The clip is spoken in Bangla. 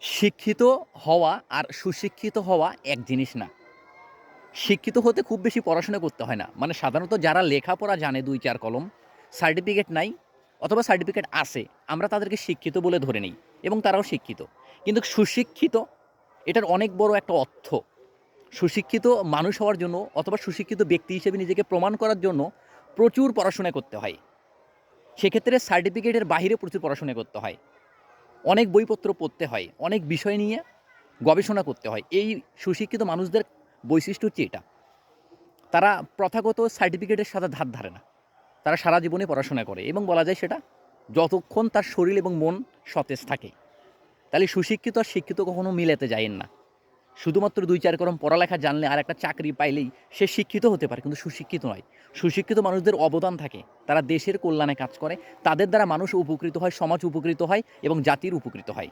শিক্ষিত হওয়া আর সুশিক্ষিত হওয়া এক জিনিস না। শিক্ষিত হতে খুব বেশি পড়াশোনা করতে হয় না। মানে সাধারণত যারা লেখাপড়া জানে দুই চার কলম সার্টিফিকেট নাই অথবা সার্টিফিকেট আছে, আমরা তাদেরকে শিক্ষিত বলে ধরে নিই এবং তারাও শিক্ষিত। কিন্তু সুশিক্ষিত, এটার অনেক বড় একটা অর্থ। সুশিক্ষিত মানুষ হওয়ার জন্য অথবা সুশিক্ষিত ব্যক্তি হিসেবে নিজেকে প্রমাণ করার জন্য প্রচুর পড়াশোনা করতে হয়। সেক্ষেত্রে সার্টিফিকেটের বাইরে প্রচুর পড়াশোনা করতে হয়। অনেক বইপত্র পড়তে হয়, অনেক বিষয় নিয়ে গবেষণা করতে হয়। এই সুশিক্ষিত মানুষদের বৈশিষ্ট্য হচ্ছে এটা। তারা প্রথাগত সার্টিফিকেটের সাথে ধার ধারে না। তারা সারা জীবনে পড়াশোনা করে এবং বলা যায় সেটা যতক্ষণ তার শরীর এবং মন সতেজ থাকে। তাহলে সুশিক্ষিত আর শিক্ষিত কখনো মিলাতে যায়েন না। শুধুমাত্র দুই চার করম পড়ালেখা জানলে আর একটা চাকরি পাইলেই সে শিক্ষিত হতে পারে, কিন্তু সুশিক্ষিত নয়। সুশিক্ষিত মানুষদের অবদান থাকে। তারা দেশের কল্যাণে কাজ করে, তাদের দ্বারা মানুষ উপকৃত হয়, সমাজ উপকৃত হয় এবং জাতির উপকৃত হয়।